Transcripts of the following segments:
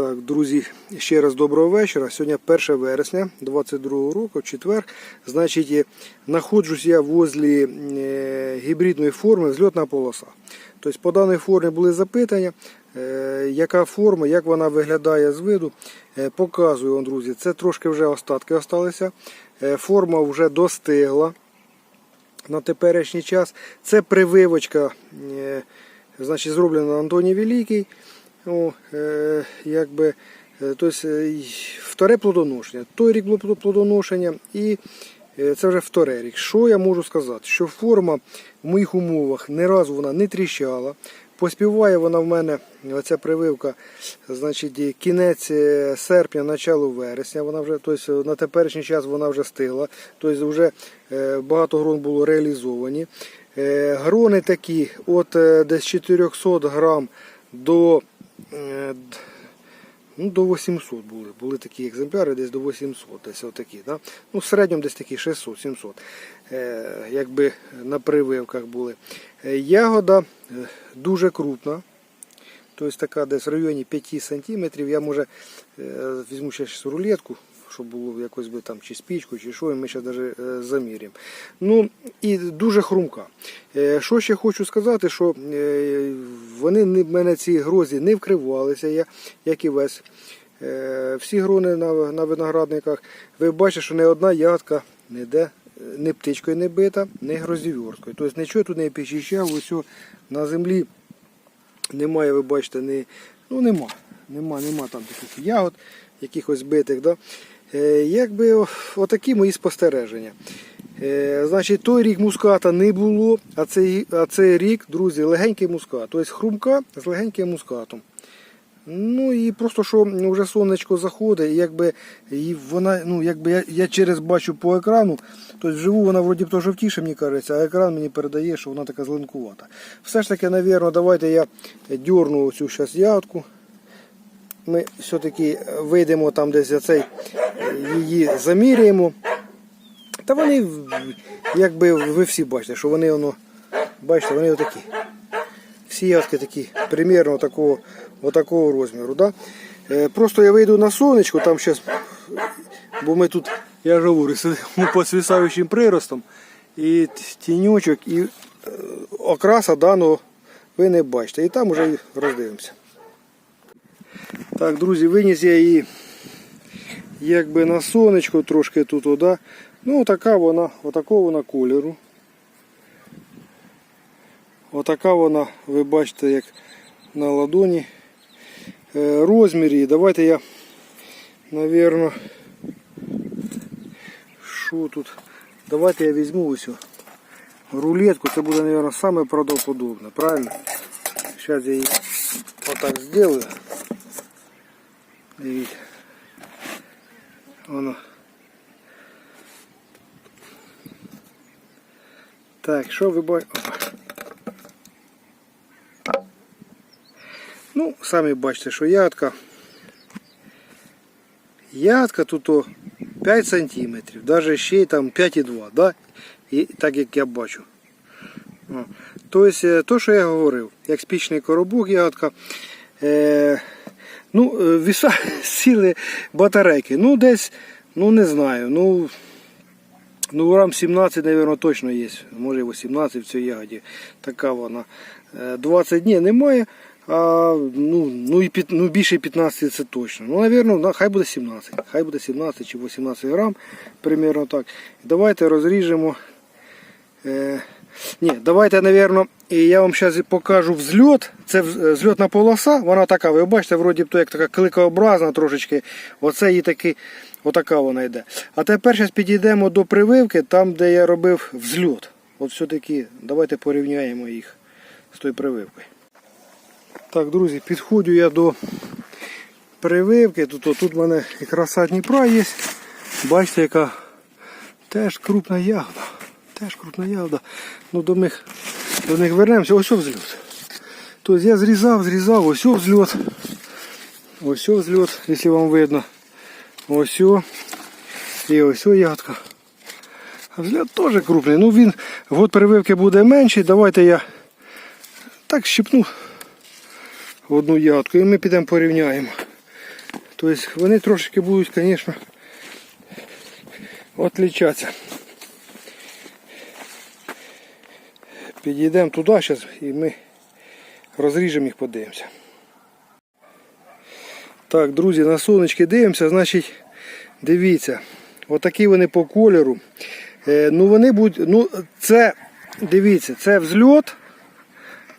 Так, друзі, ще раз доброго вечора. Сьогодні 1 вересня 22 року, четвер. Значить, знаходжусь я возле е, гібридної форми взльотна полоса. Тобто по даній формі були запитання, е, яка форма, як вона виглядає з виду. Е, Показую вам, друзі, це трошки вже остатки залишилися. Форма вже достигла на теперішній час. Це прививочка, значить, зроблена Антоній Великий. О, е, якби, е, тобто, е, вторе плодоношення. Той рік було плодоношення і е, це вже вторе рік. Що я можу сказати? Що форма в моїх умовах ні разу вона не тріщала. Поспіває вона в мене, оця прививка, значить, кінець серпня, начало вересня. Вона вже, тобто на теперішній час вона вже стигла. Тобто вже багато грон було реалізовані. Грони такі от десь 400 грам до, ну, до 800 були. Були такі екземпляри, десь до 800, десь отакі. Да? Ну, в середньому десь такі 600-700. Е, якби на прививках були. Е, Ягода е, дуже крупна. Тобто така десь в районі 5 см. Я може е, візьму ще рулетку, щоб було якось би там чи спічку, чи що, і ми ще навіть заміряємо. Ну і дуже хрумка. Е, Що ще хочу сказати, що е, вони в мене ці грозі не вкривалися, я, як і весь. Е, Всі грони на, на виноградниках. Ви бачите, що не одна ягодка ніде е, ні птичкою не бита, ні грозів'юркою. Тобто нічого тут не підчищав, усьо на землі немає, ви бачите, ні, ну нема, нема, нема там таких ягод, якихось битих. Да? Е, якби отакі мої спостереження. Е, значить, той рік муската не було, а цей, а цей рік, друзі, легенький мускат. Тобто хрумка з легеньким мускатом. Ну і просто що вже сонечко заходить, і якби і вона, ну якби я, я через бачу по екрану, тобто вживу вона вроді б то жовтіше, мені кажеться, а екран мені передає, що вона така зеленкувата. Все ж таки, навірно, давайте я дерну цю зараз ягодку. Ми все-таки вийдемо там десь за цей її заміряємо. Та вони, якби ви всі бачите, що вони воно, бачите, вони отакі. Всі ягодки такі, примерно такого, отакого розміру. Да? Е, Просто я вийду на сонечко, там зараз, бо ми тут, я ж говорю, сидимо під свисаючим приростом, і тіньочок, і е, окраса даного ви не бачите. І там вже роздивимося. Так, друзі, виніс я її якби на сонечко трошки тут, о, да? ну така вона, отакого вона кольору. Отака вона, ви бачите, як на ладоні. Е, Розмір її. Давайте я, навірно, що тут? Давайте я візьму ось о рулетку. Це буде, мабуть, саме правдоподобне, правильно? Зараз я її отак зроблю. Дивіться. Воно. Так, що ви бачите? Ну, самі бачите, що ягодка. Ягодка тут о 5 сантиметрів, навіть ще й там 5,2, да? І, так як я бачу. Тобто, е, то, що я говорив, як спічний коробок ягодка. Е, ну, е, віса сіли батарейки. Ну, десь, ну не знаю, ну, ну грам 17, мабуть, точно є. Може 18 в цій ягоді. Така вона. Е, 20 днів немає. А, ну, ну, і ну, більше 15 це точно. Ну, на- хай буде 17. Хай буде 17 чи 18 грам, примерно так. Давайте розріжемо. Е, ні, давайте, напевно, і я вам зараз покажу взльот. Це вз- е, взльотна полоса, вона така, ви бачите, вроді то як така кликообразна трошечки. Оце її таки, отака вона йде. А тепер зараз підійдемо до прививки, там, де я робив взльот. От все-таки давайте порівняємо їх з тою прививкою. Так, друзі, підходжу я до прививки. Тут, о, тут в мене і краса Дніпра є. Бачите, яка теж крупна ягода. Теж крупна ягода. Ну, до них, до них вернемося. Ось взльот. Тобто я зрізав, зрізав, ось взльот. Ось взльот, якщо вам видно. Ось. І ось ягодка. Взльот теж крупний. Ну він год прививки буде менший. Давайте я так щипну одну ягодку і ми підемо порівняємо. Тобто вони трошечки будуть, звісно, відлічатися. Підійдемо туди зараз і ми розріжемо їх, подивимося. Так, друзі, на сонечки дивимося, значить, дивіться, отакі вони по кольору. Е, ну вони будуть, ну це, дивіться, це взльот,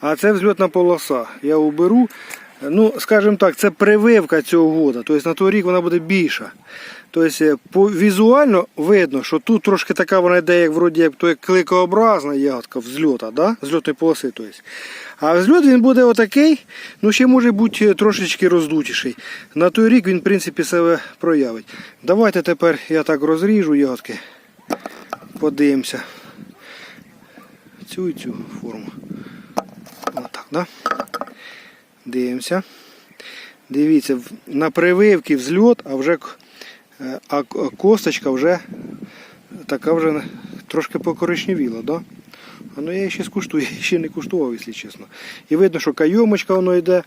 а це взльотна полоса. Я уберу. Ну, скажімо так, це прививка цього года. Тобто на той рік вона буде більша. Тобто е, візуально видно, що тут трошки така вона йде, як вроді як, то як кликообразна ягодка взльота, да? взльотної полоси. Тобто. А взльот він буде отакий, ну ще може бути трошечки роздутіший. На той рік він, в принципі, себе проявить. Давайте тепер я так розріжу ягодки. Подивимося. Цю і цю форму. Отак, да? Дивимося. Дивіться, на прививці взльот, а вже е, а косточка вже така вже трошки покоричневіла, да? Ну я її ще скуштую, я ще не куштував, якщо чесно. І видно, що кайомочка воно йде.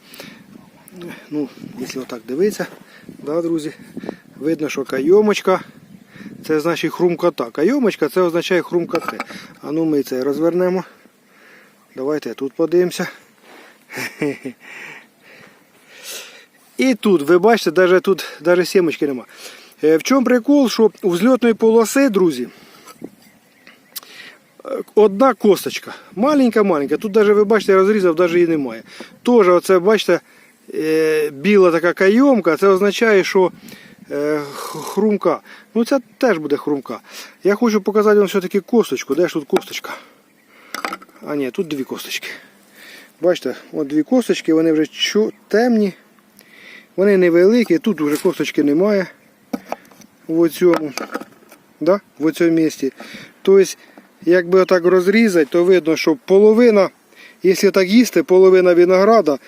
Ну, якщо отак дивитися, да, друзі, видно, що кайомочка. Це значить хрумкота. Кайомочка це означає хрумкоти. А ну ми це розвернемо. Давайте тут подивимося. І тут, ви бачите, навіть тут навіть сімочки нема. Е, В чому прикол, що у взльотної полоси, друзі, одна косточка. Маленька-маленька. Тут навіть ви бачите, розрізав, навіть її немає. Теж оце, бачите, е, біла така кайомка, це означає, що е, хрумка. Ну це теж буде хрумка. Я хочу показати вам все-таки косточку. Де ж тут косточка? А ні, тут дві косточки. Бачите, от дві косточки, вони вже темні. Вони невеликі, тут вже косточки немає. В цьому. Да? В цьому місці. Тобто, якби отак розрізати, то видно, що половина, якщо так їсти, половина винограда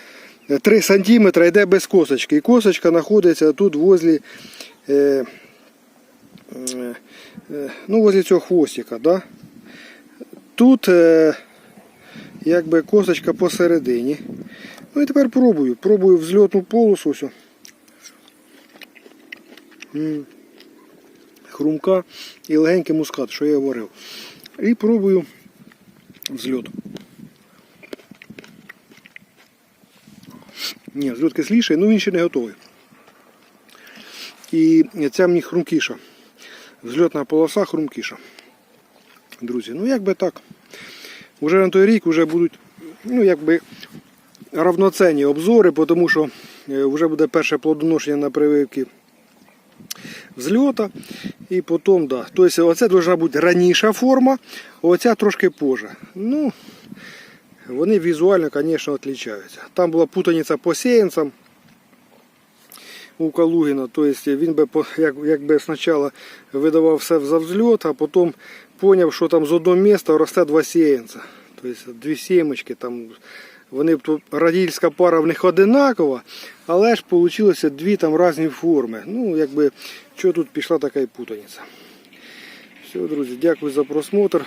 3 см йде без косточки. І косточка знаходиться тут возле, е, е, е, ну, возле цього хвостика. Да? Тут е, якби косточка посередині. Ну і тепер пробую. Пробую взльотну полосу. Ось. М. Хрумка і легенький мускат, що я говорив. І пробую взльот. Ні, взльот кисліший, ну він ще не готовий. І ця мені хрумкіша. Взльотна полоса хрумкіша. Друзі, ну якби так. Уже на той рік вже будуть, ну якби равноценні обзори, тому що е, вже буде перше плодоношення на прививки взльота. І потім, да. Тобто оце повинна бути раніша форма, а оця трошки позже. Ну, вони візуально, звісно, відрізняються. Там була путаниця по сеянцям у Калугіна. Тобто він би якби спочатку видавав все за взльот, а потім зрозумів, що там з одного міста росте два сеянця. Тобто дві сімочки там. Вони радільська пара в них одинакова, але ж вийшло дві там різні форми. Ну, якби, що тут пішла така і путаниця. Все, друзі, дякую за просмотр.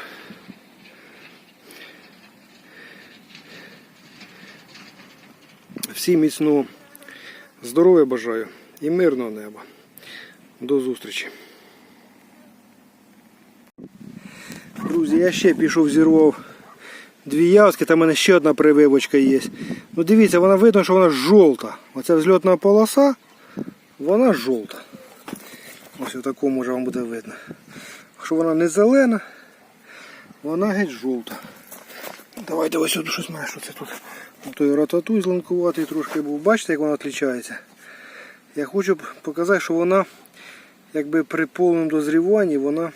Всім міцного здоров'я бажаю і мирного неба. До зустрічі. Друзі, я ще пішов, зірвав дві ягодки, там в мене ще одна прививочка є. Ну дивіться, вона видно, що вона жовта. Оця взльотна полоса, вона жовта. Ось у такому вже вам буде видно. Якщо вона не зелена, вона геть жовта. Давайте ось тут щось має, що це тут. Той рататуй зеленкуватий трошки був. Бачите, як вона відрізняється? Я хочу показати, що вона якби при повному дозріванні вона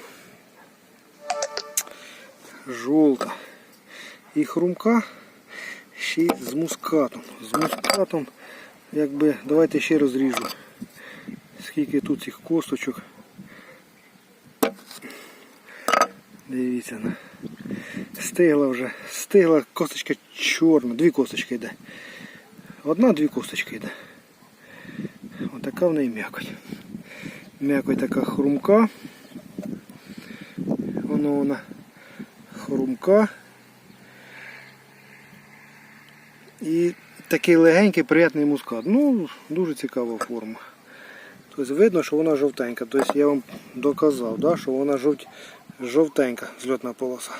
жовта. І хрумка ще й з мускатом. З мускатом, якби, давайте ще розріжу. Скільки тут цих косточок. Дивіться. Стигла вже. Стигла косточка чорна. Дві косточки йде. Одна-дві косточки йде. Отака в неї м'якоть. М'якоть така хрумка. Воно вона хрумка. І такий легенький, приятний мускат. Ну, дуже цікава форма. Тобто видно, що вона жовтенька. Тобто я вам доказав, да, що вона жовт, жовтенька зльотна полоса.